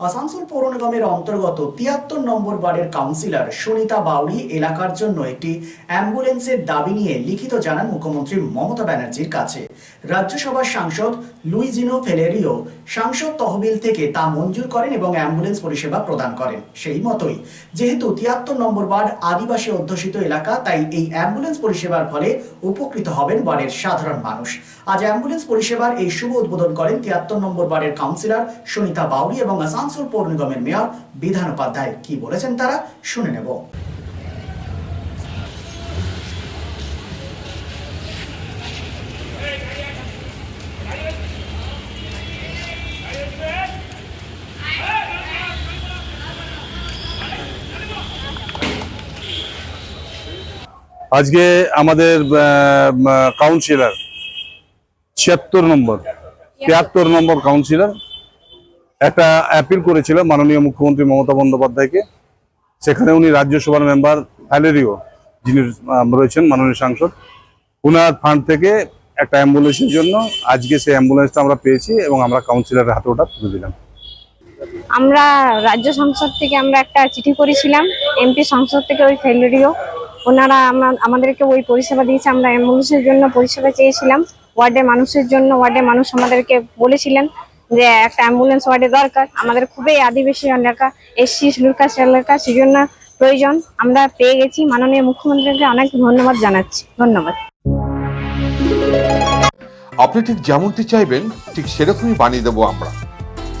আসানসোল পৌর নিগমের অন্তর্গত তিয়াত্তর নম্বর ওয়ার্ডের কাউন্সিলর সুনিতা বাউরি এলাকার জন্য একটি অ্যাম্বুলেন্সের দাবি নিয়ে লিখিত জানান মুখ্যমন্ত্রী মমতা ব্যানার্জির কাছে। রাজ্যসভার সাংসদ লুইজিনো ফেলেরিও সাংসদ তহবিল থেকে তা মঞ্জুর করেন এবং অ্যাম্বুলেন্স পরিষেবা প্রদান করেন। সেই মতোই, যেহেতু তিয়াত্তর নম্বর ওয়ার্ড আদিবাসী অধ্যুষিত এলাকা, তাই এই অ্যাম্বুলেন্স পরিষেবার ফলে উপকৃত হবেন ওয়ার্ডের সাধারণ মানুষ। আজ অ্যাম্বুলেন্স পরিষেবার এই শুভ উদ্বোধন করেন তিয়াত্তর নম্বর ওয়ার্ডের কাউন্সিলর সুনিতা বাউরি এবং আসানসোল পৌর নিগমের মেয়র বিধান উপাধ্যায়। কি বলেছেন তারা? শুনে নেব। আজকে আমাদের কাউন্সিলর ছিয়াত্তর নম্বর তিয়াত্তর নম্বর কাউন্সিলর একটা অ্যাপিল করেছিল মাননীয় মুখ্যমন্ত্রী মমতা বন্দ্যোপাধ্যায়কে। সেখানে উনি রাজ্যসভার মেম্বার ভ্যালেরিও যিনি রয়েছেন মাননীয় সাংসদ, উনার ফান্ড থেকে একটা অ্যাম্বুলেন্সের জন্য আজকে সেই অ্যাম্বুলেন্সটা আমরা পেয়েছি এবং আমরা কাউন্সিলরের হাতে ওটা তুলে দিলাম। আমরা রাজ্য সংসদ থেকে আমরা একটা চিঠি করেছিলাম এমপি সংসদ থেকে ওই ফেলেরিও ওনারা আমাদেরকে ওই পরিষেবা দিয়েছে, আমরা অ্যাম্বুলেন্সের জন্য পরিষেবা চেয়েছিলাম। ওয়ার্ডের মানুষের জন্য, ওয়ার্ডের মানুষ আমাদেরকে বলেছিলেন যে একটা অ্যাম্বুলেন্স ওয়ার্ডে দরকার। আমাদের খুবই আদিবাসী এলাকা এসসি লুকাস এলাকা সেই জন্য প্রয়োজন। আমরা পেয়ে গেছি। মাননীয় মুখ্যমন্ত্রীকে অনেক ধন্যবাদ জানাচ্ছি। ধন্যবাদ। আপনি ঠিক যেমনটি চাইবেন, ঠিক সেরকমই বানিয়ে দেবো আমরা।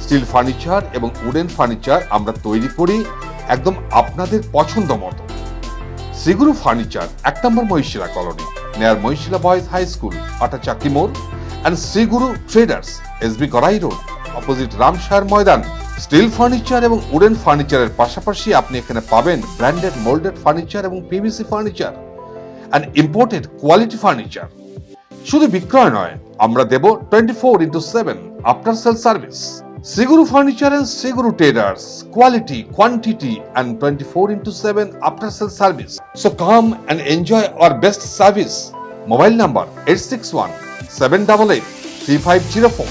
স্টিল ফার্নিচার এবং উডেন ফার্নিচার আমরা তৈরি করি একদম আপনাদের পছন্দ মতো। শ্রীগুরু ফার্নিচার, এক number Mahishila colony near Mahishila boys high school Atachaki মোড় and Shriguru traders. SB Karai road. Opposite Ramsar Maidan. Steel furniture এবং উডেন ফার্নিচারের পাশাপাশি আপনি এখানে পাবেন ব্র্যান্ডেড, মোল্ডেড ফার্নিচার এবং PVC furniture. And imported quality furniture শুধু বিক্রয় নয়, আমরা দেব twenty four into seven after sale service Shriguru furniture and Shriguru traders quality quantity and twenty four into seven after sale service so come and enjoy our best service mobile number eight six one seven double eight three five zero four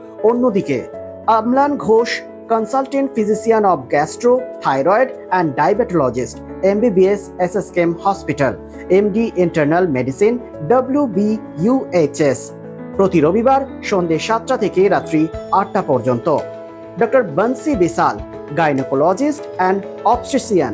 অন্যদিকে, Amlan Ghosh consultant physician of gastro thyroid and diabetologist MBBS S S KEM hospital MD internal medicine W B U H S প্রতি রবিবার সন্ধে সাতটা থেকে রাত্রি আটটা পর্যন্ত। Doctor Bansi Vishal gynaecologist and obstetrician